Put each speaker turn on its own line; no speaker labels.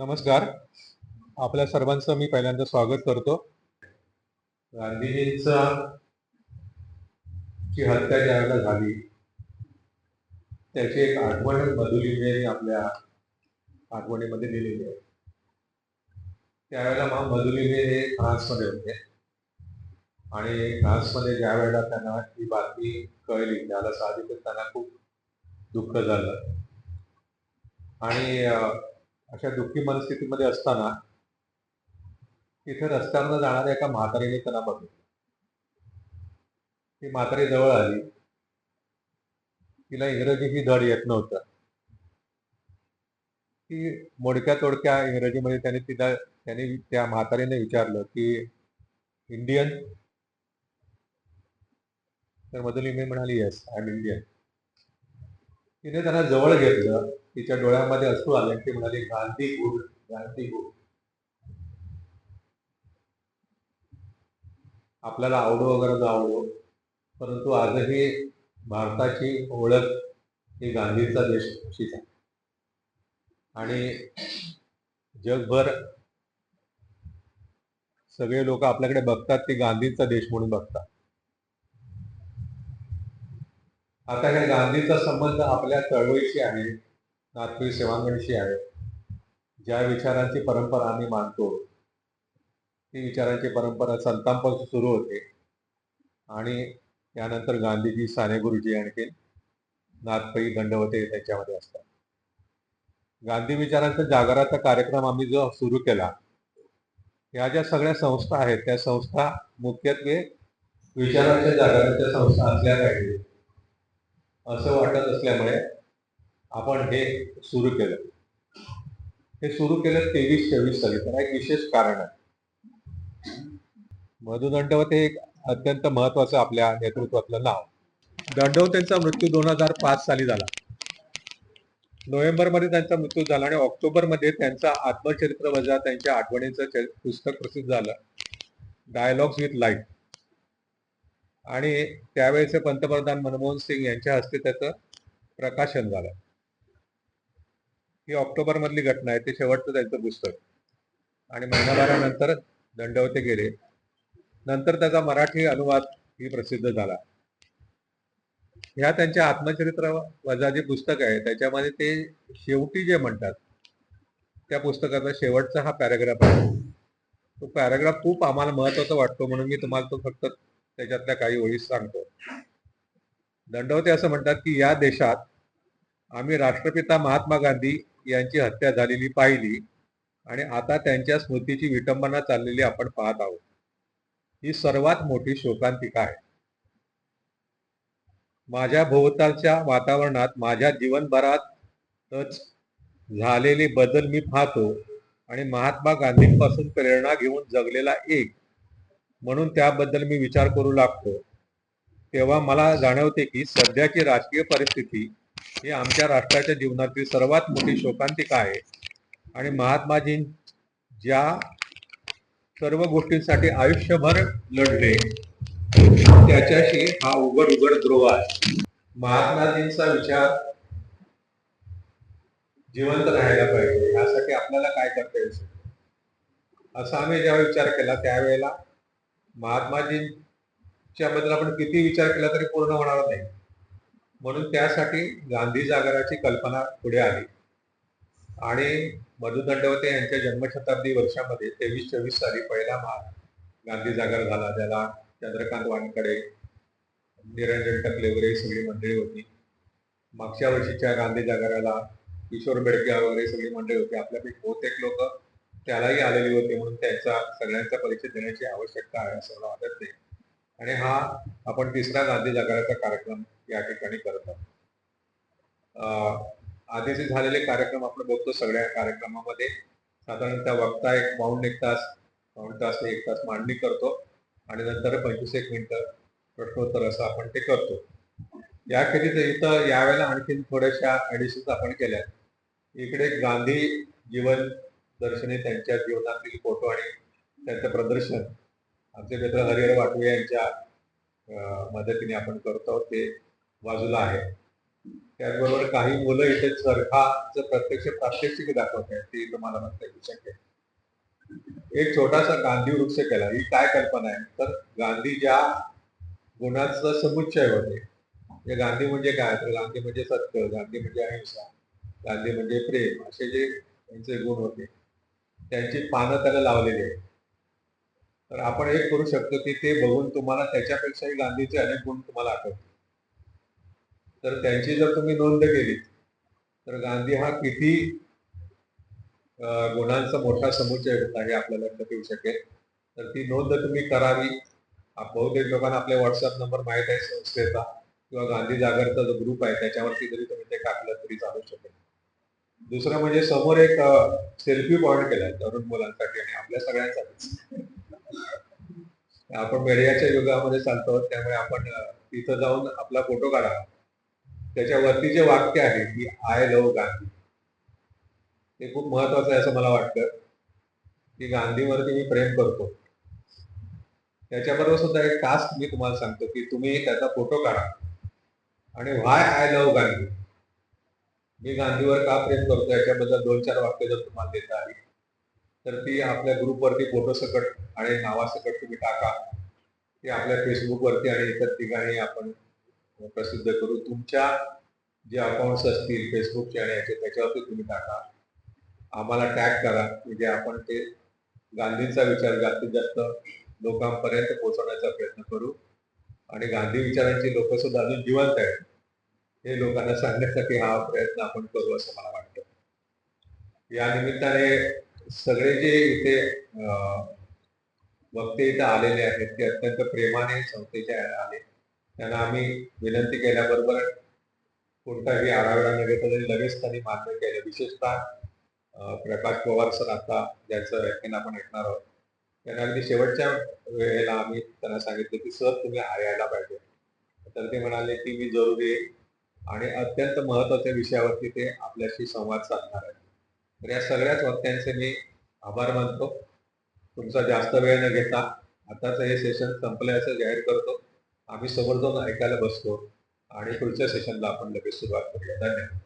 नमस्कार. आपल्या सर्वांचं मी पहिल्यांदा स्वागत करतो. गांधीजींचा ची हत्या ज्यावेळेला झाली त्याची एक आठवण मधुलिंबेने आपल्या आठवणीमध्ये लिहिलेली आहे. त्यावेळेला मग मधुलिंबे हे फ्रान्समध्ये होते. आणि फ्रान्समध्ये ज्या वेळेला त्यांना ही बातमी कळली त्याला साहजिकच त्यांना खूप दुःख झालं. आणि अशा दुःखी मनस्थितीमध्ये असताना तिथे रस्त्यावरनं जाणाऱ्या एका म्हातारीने त्यांना बघितलं. ती म्हातारी जवळ आली. तिला इंग्रजी ही धड येत नव्हतं. ती मोडक्या तोडक्या इंग्रजीमध्ये त्याने तिला त्याने त्या म्हातारीने विचारलं की इंडियन? तर मधुलिंबे म्हणाली येस आय एम इंडियन तिने त्यांना जवळ घेतलं. तिच्या डोळ्यामध्ये असू आले ते म्हणाले गांधी गुड गांधी गुड. आपल्याला आवडो वगैरे आवडो परंतु आजही भारताची ओळख ही गांधीचा देश आहे. आणि जगभर सगळे लोक आपल्याकडे बघतात ते गांधींचा देश म्हणून बघतात. आता ह्या गांधीचा संबंध आपल्या चळवळीशी आहे. नागपूर सेवांगणशी आहे. ज्या विचारांची परंपरा आम्ही मानतो ती विचारांची परंपरा संतांपासून सुरू होते. आणि त्यानंतर गांधीजी साने गुरुजी आणखी नाथपई दंडवते त्याच्यामध्ये असतात. गांधी विचारांचा जागराचा कार्यक्रम आम्ही जो सुरू केला या ज्या सगळ्या संस्था आहेत त्या संस्था मुख्यत्वे विचारांच्या जागराच्या संस्था असल्या पाहिजे. असं वाटत असल्यामुळे आपण हे सुरू केलं. हे सुरू केलं तेवीस चोवीस साली त्याला एक विशेष कारण आहे. मधु दंडवत हे एक अत्यंत महत्वाचं आपल्या नेतृत्वातलं नाव. दंडवत यांचा मृत्यू दोन हजार पाच साली झाला. नोव्हेंबरमध्ये त्यांचा मृत्यू झाला आणि ऑक्टोबरमध्ये त्यांचा आत्मचरित्र वजा त्यांच्या आठवणीचं पुस्तक प्रसिद्ध झालं. डायलॉग्स विथ लाईफ आणि त्यावेळेचे पंतप्रधान मनमोहन सिंग यांच्या हस्ते त्याचं प्रकाशन झालं. ही ऑक्टोबर मधली घटना आहे ते शेवटचं त्यांचं पुस्तक. आणि महिनाभरानंतर दंडवते गेले. नंतर त्याचा मराठी अनुवाद ही प्रसिद्ध झाला. ह्या त्यांच्या आत्मचरित्र वजा जे पुस्तक आहे त्याच्यामध्ये ते शेवटी जे म्हणतात त्या पुस्तकाचा शेवटचा हा पॅराग्राफ आहे. तो पॅराग्राफ खूप आम्हाला महत्त्वाचा वाटतो म्हणून मी तुम्हाला तो फक्त त्याच्यातल्या काही ओळीस सांगतो. दंडवते असं म्हणतात की या देशात आम्ही राष्ट्रपिता महात्मा गांधी यांची हत्या झालेली पाहिली आणि आता त्यांच्या स्मृतीची विटंबना चाललेली आपण पाहत आहोत. ही सर्वात मोठी शोकांतिका आहे. माझ्या भोवतालच्या वातावरणात माझ्या जीवनभरातच झालेले बदल मी पाहतो आणि महात्मा गांधींपासून प्रेरणा घेऊन जगलेला एक म्हणून त्याबद्दल मी विचार करू लागतो. तेव्हा मला जाणवते की सध्याची राजकीय परिस्थिती ही आमच्या राष्ट्राच्या जीवनातील सर्वात मोठी शोकांतिका आहे. आणि महात्माजी ज्या सर्व गोष्टींसाठी आयुष्यभर लढले त्याच्याशी हा उघड उघड द्रोह आहे. महात्माजींचा विचार जिवंत राहायला पाहिजे यासाठी आपल्याला काय करता येईल? असा आम्ही ज्यावेळी विचार केला त्यावेळेला महात्माजींच्या बद्दल आपण किती विचार केला तरी पूर्ण होणार नाही. म्हणून त्यासाठी गांधी जागराची कल्पना पुढे आली. आणि मधु दंडवते यांच्या जन्मशताब्दी वर्षामध्ये तेवीस चोवीस साली पहिला मा गांधी जागर झाला ज्याला चंद्रकांत वानकडे निरंजन टकले वगैरे सगळी मंडळी होती. मागच्या वर्षीच्या गांधी जागराला किशोर बेडके वगैरे सगळी मंडळी होती. आपल्यापैकी बहुतेक लोक त्यालाही आलेली होती म्हणून त्यांचा सगळ्यांचा परिचय देण्याची आवश्यकता आहे असं मला वाटत नाही. आणि हा आपण तिसरा गांधी जागराचा कार्यक्रम या ठिकाणी करत आहोत. अं, आधीचे झालेले कार्यक्रम आपण बघतो सगळ्या कार्यक्रमामध्ये. साधारणतः वक्ता एक पाऊण एक तास पाऊण तास एक तास मांडणी करतो आणि नंतर पंचवीस एक मिनिटं प्रश्नोत्तर असं आपण ते करतो. याखेरीज इथं यावेळेला आणखीन थोड्याशा ॲडिशन्स आपण केल्या इकडे गांधी जीवन दर्शने त्यांच्या जीवनातील फोटो आणि त्यांचं प्रदर्शन. आमचे मित्र हरिहर वाटवे यांच्या मदतीने आपण करतो ते बाजूला आहे. त्याचबरोबर काही मुलं इथे चरखाचं प्रत्यक्ष प्रात्यक्षिक दाखवत आहेत ते तुम्हाला म्हणता येऊ शकेल. एक छोटासा गांधी वृक्ष केला ही काय कल्पना आहे? तर गांधी ज्या गुणाचा समुच्चय होते म्हणजे गांधी म्हणजे काय? तर गांधी म्हणजे सत्य गांधी म्हणजे अहिंसा गांधी म्हणजे प्रेम असे जे त्यांचे गुण होते त्यांची पानं त्याला लावलेली आहेत. तर आपण एक करू शकतो की ते बघून तुम्हाला त्याच्यापेक्षाही गांधीचे अनेक गुण तुम्हाला आठवतात तर त्यांची जर तुम्ही नोंद केली तर गांधी हा किती गुणांचा मोठा समुच्चय होता हे आपल्याला लक्षात येऊ शकेल. तर ती नोंद तुम्ही करावी. बहुतेक लोकांना आपले व्हॉट्सअप नंबर माहीत आहे संस्थेचा किंवा गांधी जागरचा जो ग्रुप आहे त्याच्यावरती जरी तुम्ही ते टाकलं तरी चालू शकेल. दुसरं म्हणजे समोर एक सेल्फी पॉइंट केलाय तरुण मुलांसाठी आणि आपल्या सगळ्यांसाठी. आपण मीडियाच्या युगामध्ये चालतो त्यामुळे आपण तिथं जाऊन आपला फोटो काढावा त्याच्यावरती जे वाक्य आहे की आय लव गांधी ते खूप महत्वाचं आहे असं मला वाटतं. की गांधीवरती मी प्रेम करतो. त्याच्याबरोबर सुद्धा एक टास्क मी तुम्हाला सांगतो की तुम्ही त्याचा फोटो काढा. आणि व्हाय आय लव गांधी मी गांधीवर का प्रेम करतो याच्याबद्दल दोन चार वाक्य जर तुम्हाला देता आली तर ती आपल्या ग्रुपवरती फोटो सकट आणि नावासकट तुम्ही टाका. ती आपल्या फेसबुकवरती आणि इतर ठिकाणी आपण प्रसिद्ध करू. तुमच्या जे अकाउंट्स असतील फेसबुकचे आणि याचे त्याच्यावरती तुम्ही टाका. आम्हाला टॅग करा. म्हणजे आपण ते गांधींचा विचार जास्तीत जास्त लोकांपर्यंत पोहोचवण्याचा प्रयत्न करू. आणि गांधी विचारांची लोक सुद्धा अजून जिवंत आहेत. हे लोकांना सांगण्यासाठी हा प्रयत्न आपण करू असं मला वाटतं. या निमित्ताने सगळे जे इथे अं, वक्ते इथं आलेले आहेत ते अत्यंत प्रेमाने संस्थेच्या आले. त्यांना आम्ही विनंती केल्याबरोबर कोणताही आराखडा न घेता तरी लगेच त्यांनी मान्य केलं. विशेषतः प्रकाश पवार सर आता ज्याचं व्याख्यान आपण ऐकणार आहोत त्यांना अगदी शेवटच्या वेळेला आम्ही त्यांना सांगितलं की सर तुम्ही हरायला यायला पाहिजे. तर ते म्हणाले की मी जरुरी आहे आणि अत्यंत महत्त्वाच्या विषयावरती ते आपल्याशी संवाद साधणार आहेत. तर या सगळ्याच वक्त्यांचे मी आभार मानतो. तुमचा जास्त वेळ न घेता आताचं हे सेशन संपलंय असं जाहीर करतो. आम्ही समोर जाऊन ऐकायला बसतो आणि पुढच्या सेशनला आपण लगेच सुरुवात करूया. धन्यवाद.